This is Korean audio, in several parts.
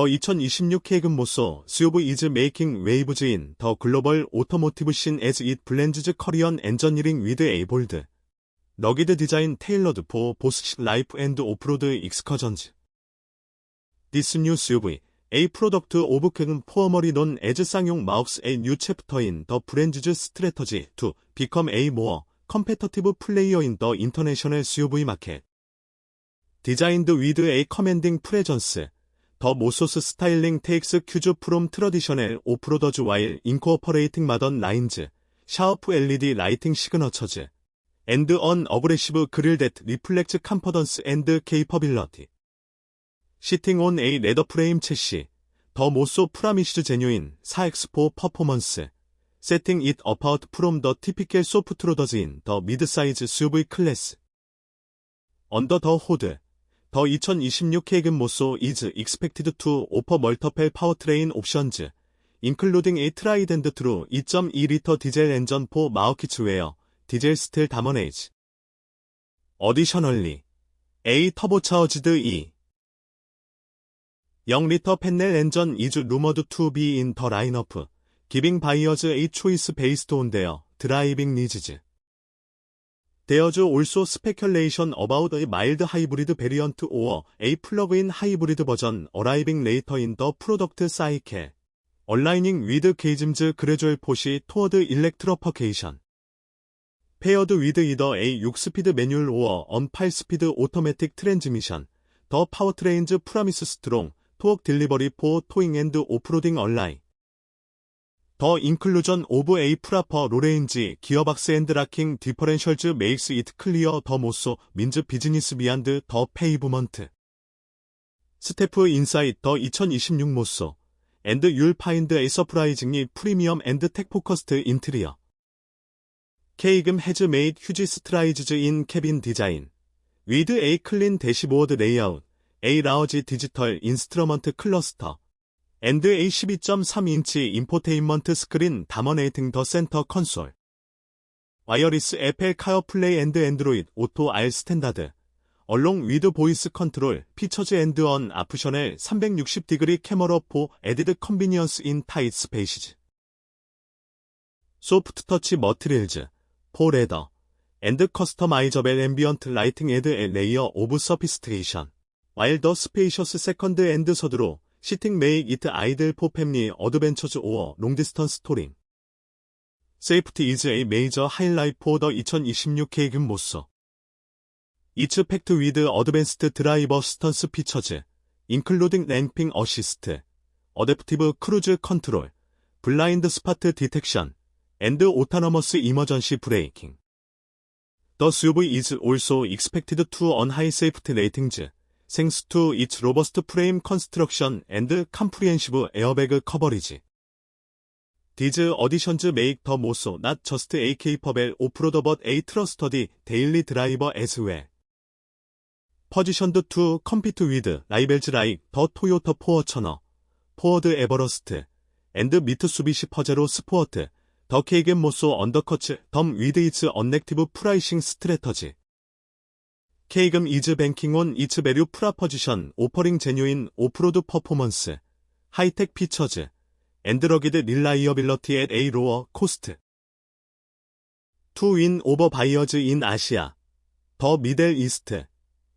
더 2026 케이금 모소 수요브 이즈 메이킹 웨이브즈 인 더 글로벌 오토모티브 신 에즈 잇 블렌즈즈 커리언 엔저니링 위드 에이볼드 너기드 디자인 테일러드 포 보스식 라이프 앤드 오프로드 익스커전즈 디스 뉴 SUV A 프로덕트 오브 쾌금 포어머리 논 에즈 쌍용 마우스 A 뉴 챕터인 더 브랜즈즈 스트레터지 투 비컴 A 모어 컴페터티브 플레이어인 더 인터내셔널 SUV 마켓 디자인드 위드 A 커맨딩 프레전스 더 모소스 스타일링 테이크스 큐즈 프롬 트러디셔넬 오프로더즈 와일 인코어퍼레이팅 마던 라인즈 샤워프 LED 라이팅 시그너처즈 앤드 언 어그레시브 그릴 댓 리플렉츠 컴퍼던스 앤드 케이퍼빌러티 시팅 온 A 레더 프레임 채시 더 모소 프라미시드 제뉴인 4X4 퍼포먼스 세팅 잇 어파웃 프롬 더 티피켈 소프트로더즈인 더 미드 사이즈 SUV 클래스 언더 더 호드 더 2026 케이금 모소 expected to offer multiple powertrain options, including a tried and true 2.2리터 디젤 엔전 포 마우키츠 웨어, 디젤 스틸 다머네이즈. 어디셔널리, A 터보차어지드 E. 0리터 펜넬 엔전 is rumored to be in the lineup, giving buyers a based on their driving needs. There's also speculation about a mild hybrid variant or a plug-in hybrid version arriving later in the product cycle, aligning with Gagem's gradual push toward electrification. Paired with either a 6-speed manual or an 5-speed automatic transmission, the powertrains promise strong torque delivery for towing and off-roading alike. 더 인클루전 오브 에이 프라퍼 로레인지 기어박스 앤드 락킹 디퍼렌셜즈 메이크스 이트 클리어 더 모소 민즈 비즈니스 비안드 더 페이브먼트 스태프 인사이트 더 2026 모소 앤드 율 파인드 에이 서프라이징이 프리미엄 앤드 텍 포커스트 인트리어 케이금 해즈 메이드 휴지 스트라이즈즈 인 캐빈 디자인 위드 에이 클린 대시보드 레이아웃 에이 라우지 디지털 인스트러먼트 클러스터 앤드 A 12.3인치 인포테인먼트 스크린 담원에이팅 더 센터 컨솔. 와이어리스 애플 카어플레이 앤드 앤드로이드 오토 R 스탠다드. 얼롱 위드 보이스 컨트롤 피처즈 앤드 언 아프셔넬 360 디그리 캐머러 포 에디드 컨비니언스 인 타이트 스페이시즈. 소프트 터치 머트릴즈 포 레더. 앤드 커스터마이저벨 앰비언트 라이팅 에드 에 레이어 오브 서피스트레이션. 와일 더 스페이셔스 세컨드 앤드 서드로 시팅 메이크 이트 아이들 포 팸리 어드벤처즈 오어 롱디스턴스 토링. 세이프티 이즈 에이 메이저 하이라이트 포더 2026 케이금 모서 이츠 팩트 위드 어드밴스드 드라이버 스턴스 피처즈 인클루딩 랭핑 어시스트 어댑티브 크루즈 컨트롤 블라인드 스파트 디텍션 앤드 오타너머스 이머전시 브레이킹. The SUV is also expected to on high thanks to its robust frame construction and comprehensive airbag coverage. These additions make the Mosso not just a capable off-road but a trusted daily driver as well. Positioned to compete with rivals like the Toyota Fortuner, Ford Everest, and Mitsubishi Pajero Sport, the Keigen Mosso undercuts them with its unactive pricing strategy. 케이금 이즈 뱅킹 온 이츠 베류 프라퍼지션 오퍼링 제뉴인 오프로드 퍼포먼스. 하이텍 피처즈. 앤드러기드 릴라이어빌러티 앳 에이 로어 코스트. 투윈 오버 바이어즈 인 아시아. 더 미델 이스트.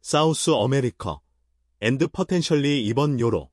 사우스 어메리커 앤드 퍼텐셜리 이번 요로